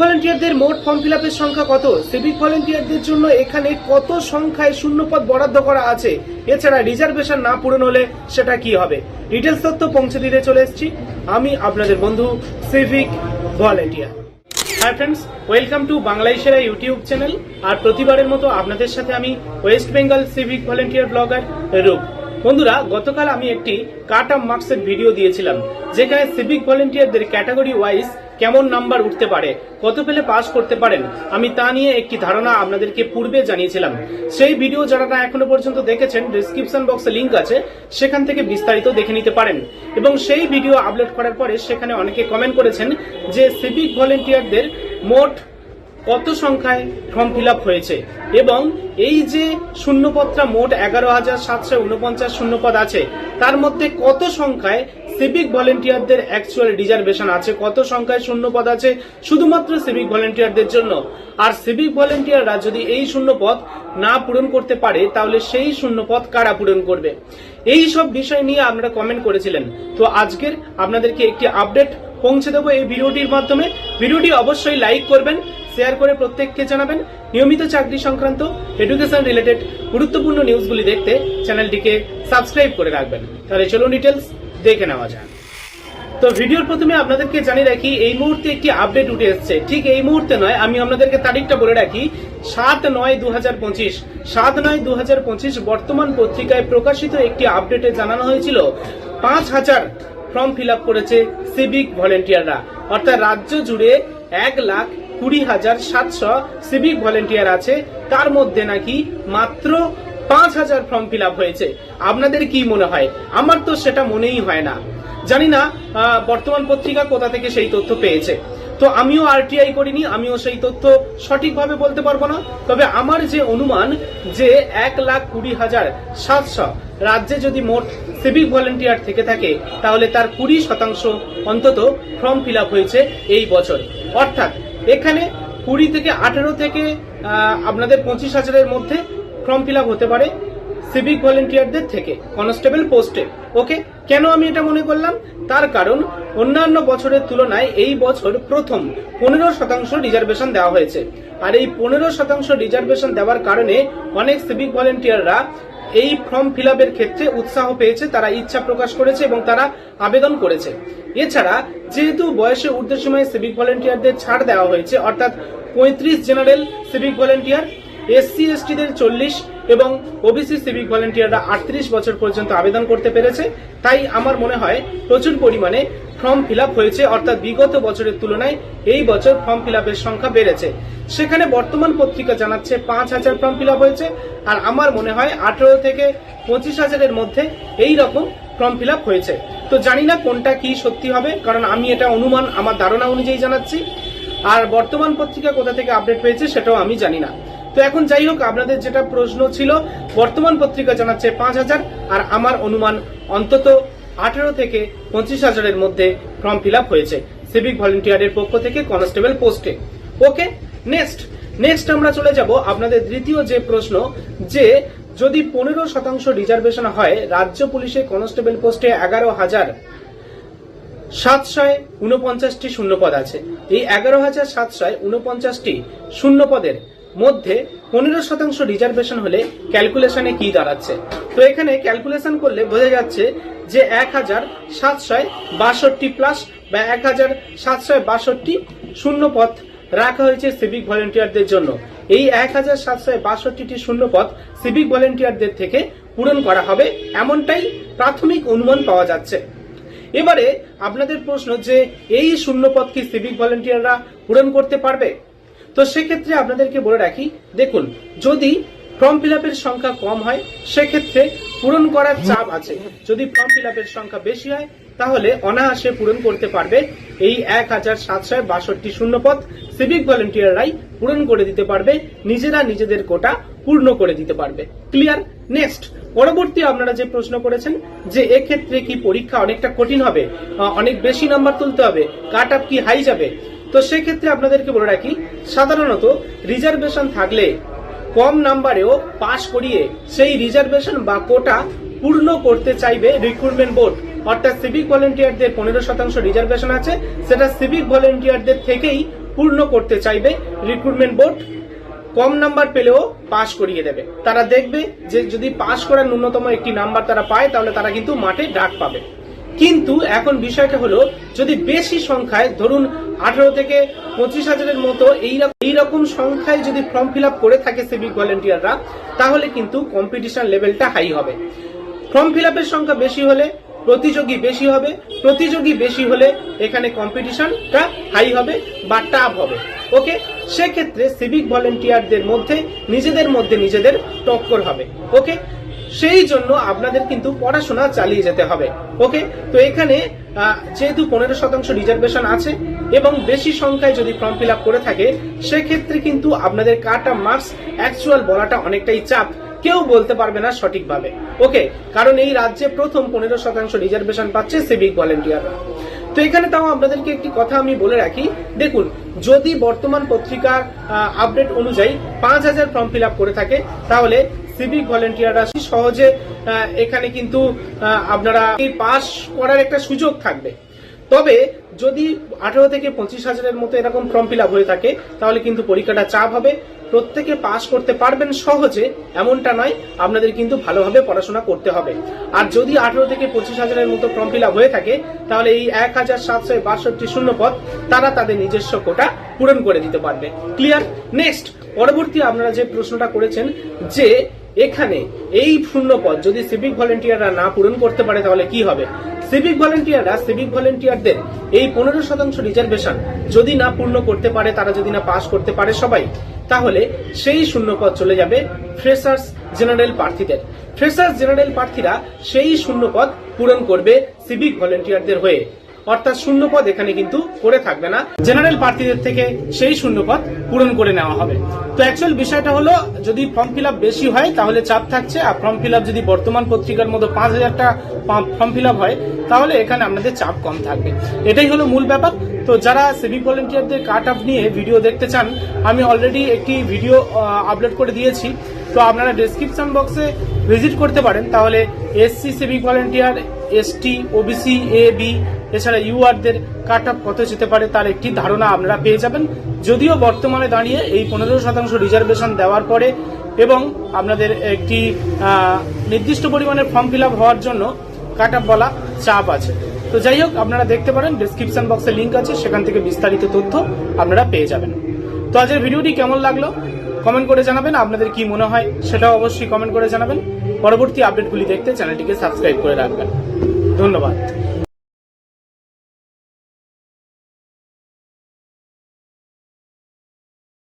ভলেন্টিয়ারদের মোট form fill সংখ্যা কত? সিভিক ভলেন্টিয়ারদের জন্য এখানে কত সংখ্যায় শূন্যপদ বরাদ্দ করা আছে? এছাড়া রিজার্ভেশন না পূরণ হলে সেটা কি হবে? ডিটেলস তথ্য পৌঁছে দিতে চলে এসেছি। আমি আপনাদের বন্ধু civic volunteer hi friends welcome to বাংলায় সেরা ইউটিউব চ্যানেল আর প্রতিবারের মতো আপনাদের সাথে আমি West Bengal civic volunteer blogger Roop. বন্ধুরা, গতকাল আমি একটি কাট আপ মার্কসের ভিডিও দিয়েছিলাম, যেখানে সিভিক ভলেন্টিয়ারদের ক্যাটাগরি ওয়াইজ কেমন নাম্বার উঠতে পারে, কত পেলে পাস করতে পারেন, আমি তা নিয়ে একটি ধারণা আপনাদেরকে পূর্বে জানিয়েছিলাম। সেই ভিডিও যারা না এখনও পর্যন্ত দেখেছেন ডিসক্রিপশন বক্সে লিঙ্ক আছে, সেখান থেকে বিস্তারিত দেখে নিতে পারেন। এবং সেই ভিডিও আপলোড করার পরে সেখানে অনেকে কমেন্ট করেছেন যে সিভিক ভলেন্টিয়ারদের মোট কত সংখ্যায় ফর্ম ফিল হয়েছে? এবং এই যে শূন্যপদটা মোট এগারো হাজার সাতশো উনপঞ্চাশ শূন্যপদ আছে, তার মধ্যে কত সংখ্যায় সিভিক ভলেন্টিয়ারদের অ্যাকচুয়াল রিজার্ভেশন আছে। কত সংখ্যায় শূন্যপদ আছে? শুধুমাত্র সিভিক ভলেন্টিয়ারদের জন্য। আর সিভিক ভলেন্টিয়াররা যদি এই শূন্য পদ না পূরণ করতে পারে, তাহলে সেই শূন্যপদ কারা পূরণ করবে? এই সব বিষয় নিয়ে আপনারা কমেন্ট করেছিলেন। তো আজকের আপনাদেরকে একটি আপডেট পৌঁছে দেবো এই ভিডিওটির মাধ্যমে। ভিডিওটি অবশ্যই লাইক করবেন শেয়ার করে প্রত্যেককে জানাবেন। নিয়মিত চাকরি সংক্রান্ত এডুকেশন রিলেটেড গুরুত্বপূর্ণ নিউজগুলি দেখতে চ্যানেলটিকে সাবস্ক্রাইব করে রাখবেন। তাহলে চলুন ডিটেলস দেখে নেওয়া যাক। তো ভিডিওর প্রথমে আপনাদেরকে জানিয়ে রাখি, এই মুহূর্তে একটি আপডেট উঠে এসেছে। ঠিক এই মুহূর্তে নয়, আমি আপনাদেরকে তারিখটা বলে রাখি, সাত নয় দু হাজার পঁচিশ। সাত নয় দু হাজার পঁচিশ বর্তমান পত্রিকায় প্রকাশিত একটি আপডেটে জানানো হয়েছিল, পাঁচ হাজার ফর্ম ফিল আপ করেছে সিভিক ভলেন্টিয়াররা অর্থাৎ রাজ্য জুড়ে এক লাখ কুড়ি হাজার সাতশো সিভিক ভলেন্টিয়ার আছে। তার মধ্যে নাকি মাত্র পাঁচ হাজার ফর্ম ফিল হয়েছে। আপনাদের কি মনে হয়? আমার তো সেটা মনেই হয় না। জানি না বর্তমান পত্রিকা কোথা থেকে সেই তথ্য পেয়েছে। তো আমিও আরটিআই করিনি, আমিও সেই তথ্য সঠিকভাবে বলতে পারব না। তবে আমার যে অনুমান যে এক লাখ কুড়ি হাজার সাতশো, রাজ্যে যদি মোট সিভিক ভলেন্টিয়ার থেকে থাকে, তাহলে তার কুড়ি শতাংশ অন্তত ফর্ম ফিল হয়েছে এই বছর। অর্থাৎ এখানে কুড়ি থেকে আঠেরো থেকে আপনাদের পঁচিশ হাজারের মধ্যে ফর্ম ফিল হতে পারে সিভিক ভলেন্টিয়ারদের থেকে কনস্টেবল পোস্টে ওকে, কেন আমি এটা মনে করলাম? তার কারণ অন্যান্য বছরের তুলনায় এই বছর প্রথম পনেরো শতাংশ রিজার্ভেশন দেওয়া হয়েছে। আর এই পনেরো শতাংশ রিজার্ভেশন দেওয়ার কারণে অনেক সিভিক ভলেন্টিয়াররা এই ফর্ম ফিল ক্ষেত্রে উৎসাহ পেয়েছে, তারা ইচ্ছা প্রকাশ করেছে এবং তারা আবেদন করেছে। এছাড়া যেহেতু বয়সে ঊর্ধ্বসীমায় সিভিক ভলেন্টিয়ারদের ছাড় দেওয়া হয়েছে, অর্থাৎ পঁয়ত্রিশ জেনারেল সিভিক ভলেন্টিয়ার এসসি, এসটিদের চল্লিশ এবং ওবিসি সিভিক ভলেন্টিয়াররা আটত্রিশ বছর পর্যন্ত আবেদন করতে পেরেছে। তাই আমার মনে হয় প্রচুর পরিমাণে ফর্ম ফিল হয়েছে, অর্থাৎ বিগত বছরের তুলনায় এই বছর ফর্ম ফিল সংখ্যা বেড়েছে। সেখানে বর্তমান পত্রিকা জানাচ্ছে পাঁচ হাজার ফর্ম ফিল হয়েছে, আর আমার মনে হয় আঠেরো থেকে পঁচিশ হাজারের মধ্যে এই রকম ফর্ম ফিল হয়েছে। তো জানি না কোনটা কি সত্যি হবে, কারণ আমি এটা অনুমান আমার ধারণা অনুযায়ী জানাচ্ছি। আর বর্তমান পত্রিকা কোথা থেকে আপডেট পেয়েছে সেটাও আমি জানি না। তো এখন যাই হোক, আপনাদের যেটা প্রশ্ন ছিল, বর্তমান পত্রিকা জানাচ্ছে পাঁচ হাজার, আর আমার অনুমান অন্তত আঠেরো থেকে পঁচিশ হাজারের মধ্যে ফর্ম ফিল হয়েছে সিভিক ভলেন্টিয়ারের পক্ষ থেকে কনস্টেবল পোস্টে। ওকে, নেক্সট নেক্সট আমরা চলে যাব আপনাদের দ্বিতীয় যে প্রশ্ন, যে যদি পনেরো শতাংশ রিজার্ভেশন হয়, রাজ্য পুলিশে কনস্টেবল পোস্টে এগারো হাজার সাতশয় উনপঞ্চাশটি শূন্যপদ আছে। এই এগারো হাজার সাতশয় উনপঞ্চাশটি শূন্যপদের মধ্যে পনেরো শতাংশ রিজার্ভেশন হলে ক্যালকুলেশনে কি দাঁড়াচ্ছে? তো এখানে ক্যালকুলেশন করলে বোঝা যাচ্ছে যে এক হাজার সাতশয় বাষট্টি প্লাস বা এক হাজার সাতশয় বাষট্টি শূন্য পথ রাখা হয়েছে সিভিক ভলেন্টিয়ারদের জন্য। এই এক হাজার সাতশয় বাষট্টিটি শূন্যপদ সিভিক ভলেন্টিয়ারদের থেকে পূরণ করা হবে, এমনটাই প্রাথমিক অনুমান পাওয়া যাচ্ছে। এবারে আপনাদের প্রশ্ন যে এই শূন্যপদ কি সিভিক ভলেন্টিয়াররা পূরণ করতে পারবে? তো সেক্ষেত্রে আপনাদেরকে বলে রাখি, দেখুন, যদি ফর্ম ফিল সংখ্যা কম হয়, সেক্ষেত্রে পূরণ করার চাপ আছে। যদি ফর্ম ফিল সংখ্যা বেশি হয়, তাহলে অনায়াসে পূরণ করতে পারবে এই এক হাজার সাতশো বাষট্টি শূন্যপদ। সিভিক ভলেন্টিয়াররাই পূরণ করে দিতে পারবে, নিজেরা নিজেদের কোটা পূর্ণ করে দিতে পারবে। ক্লিয়ার নেক্সট পরবর্তী আপনারা যে প্রশ্ন করেছেন, যে এক্ষেত্রে কি পরীক্ষা অনেকটা কঠিন হবে অনেক বেশি নাম্বার তুলতে হবে কাট আপ কি হাই যাবে তো সেক্ষেত্রে আপনাদেরকে বলে রাখি, সাধারণত রিজার্ভেশন থাকলে কম নাম্বারেও পাশ করিয়ে সেই রিজার্ভেশন বা কোটা পূর্ণ করতে চাইবে রিক্রুটমেন্ট বোর্ড অর্থাৎ সিভিক ভলেন্টিয়ারদের পনেরো শতাংশ রিজার্ভেশন আছে, সেটা সিভিক ভলেন্টিয়ারদের থেকেই পূর্ণ করতে চাইবে রিক্রুটমেন্ট বোর্ড কম নাম্বার পেলেও পাশ করিয়ে দেবে। তারা দেখবে যে যদি পাশ করার ন্যূনতম একটি নাম্বার তারা পায়, তাহলে তারা কিন্তু মাঠে ডাক পাবে। কিন্তু এখন বিষয়টা হলো, যদি বেশি সংখ্যায়, ধরুন আঠারো থেকে পঁচিশ হাজারের মতো এইরকম সংখ্যায় যদি ফর্ম ফিল করে থাকে সিভিক ভলেন্টিয়াররা, তাহলে কিন্তু কম্পিটিশন লেভেলটা হাই হবে। ফর্ম ফিল সংখ্যা বেশি হলে প্রতিযোগী বেশি হবে, প্রতিযোগী বেশি হলে এখানে কম্পিটিশনটা হাই হবে বা টাফ হবে। ওকে? সেক্ষেত্রে সিভিক ভলেন্টিয়ারদের মধ্যে, নিজেদের মধ্যে নিজেদের টক্কর হবে। ওকে? সেই জন্য আপনাদের কিন্তু পড়াশোনা চালিয়ে যেতে হবে। ওকে তো এখানে যেহেতু পনেরো শতাংশ রিজার্ভেশন আছে এবং বেশি সংখ্যায় যদি ফর্ম ফিল আপ করে থাকে, সেক্ষেত্রে কিন্তু আপনাদের কাটা মার্কস অ্যাকচুয়াল বলাটা অনেকটাই চাপ। কেউ বলতে পারবে না সঠিকভাবে। ওকে কারণ এই রাজ্যে প্রথম পনেরো শতাংশ রিজার্ভেশন পাচ্ছে সিভিক ভলেন্টিয়াররা তো এখানে তাও আপনাদেরকে একটি কথা আমি বলে রাখি। দেখুন, যদি বর্তমান পত্রিকার আপডেট অনুযায়ী পাঁচ হাজার ফর্ম ফিল আপ করে থাকে, তাহলে সিভিক ভলেন্টিয়াররা সহজে এখানে কিন্তু আপনারা এই পাস করার একটা সুযোগ থাকবে। তবে যদি আঠারো থেকে পঁচিশ হাজারের মতো এরকম ফর্ম ফিল হয়ে থাকে, তাহলে কিন্তু পরীক্ষাটা চাপ হবে। প্রত্যেকে পাস করতে পারবেন সহজে, এমনটা নয়, আপনাদের কিন্তু ভালোভাবে পড়াশোনা করতে হবে। আর যদি আঠারো থেকে পঁচিশ হাজারের মতো ফর্ম ফিল হয়ে থাকে, তাহলে এই এক হাজার সাতশো বাষট্টি শূন্য পদ তারা তাদের নিজস্ব কোটা পূরণ করে দিতে পারবে। ক্লিয়ার? নেক্সট, পরবর্তী আপনারা যে প্রশ্নটা করেছেন যে এখানে এই শূন্য পদ যদি সিভিক ভলেন্টিয়াররা না পূরণ করতে পারে, তাহলে কি হবে? সিভিক ভলেন্টিয়াররা সিভিক ভলেন্টিয়ারদের এই পনেরো শতাংশ রিজার্ভেশন যদি না পূর্ণ করতে পারে, তারা যদি না পাস করতে পারে সবাই, তাহলে সেই শূন্য পদ চলে যাবে ফ্রেশার্স জেনারেল প্রার্থীদের। ফ্রেশার্স জেনারেল প্রার্থীরা সেই শূন্য পদ পূরণ করবে সিভিক ভলেন্টিয়ারদের হয়ে। অর্থাৎ শূন্য পদ এখানে কিন্তু করে থাকবে না। জেনারেল প্রার্থীদের থেকে সেই শূন্য পদ পূরণ করে নেওয়া হবে। তো অ্যাকচুয়াল বিষয়টা হলো, যদি ফর্ম ফিল বেশি হয়, তাহলে চাপ থাকছে। আর ফর্ম ফিল যদি বর্তমান পত্রিকার মতো পাঁচ হাজারটা ফর্ম ফিল হয়, তাহলে এখানে আপনাদের চাপ কম থাকবে। এটাই হলো মূল ব্যাপার। তো যারা সিভিক ভলেন্টিয়ারদের কাট আপ নিয়ে ভিডিও দেখতে চান, আমি অলরেডি একটি ভিডিও আপলোড করে দিয়েছি। তো আপনারা ডেসক্রিপশন বক্সে ভিজিট করতে পারেন, তাহলে SC civic volunteer ST OBC A, B, এছাড়া ইউআরদের কাট আপ কত যেতে পারে তার একটি ধারণা আপনারা পেয়ে যাবেন। যদিও বর্তমানে দাঁড়িয়ে এই পনেরো শতাংশ রিজার্ভেশন দেওয়ার পরে এবং আপনাদের একটি নির্দিষ্ট পরিমাণের ফর্ম ফিল হওয়ার জন্য কাট আপ বলা চাপ আছে। তো যাই হোক, আপনারা দেখতে পারেন, ডিসক্রিপশন বক্সে লিঙ্ক আছে, সেখান থেকে বিস্তারিত তথ্য আপনারা পেয়ে যাবেন। তো আজকের ভিডিওটি কেমন লাগল? কমেন্ট করে জানাবেন, আপনাদের কি মনে হয় সেটাও অবশ্যই কমেন্ট করে জানাবেন। পরবর্তী আপডেটগুলি দেখতে চ্যানেলটিকে সাবস্ক্রাইব করে রাখবেন। ধন্যবাদ।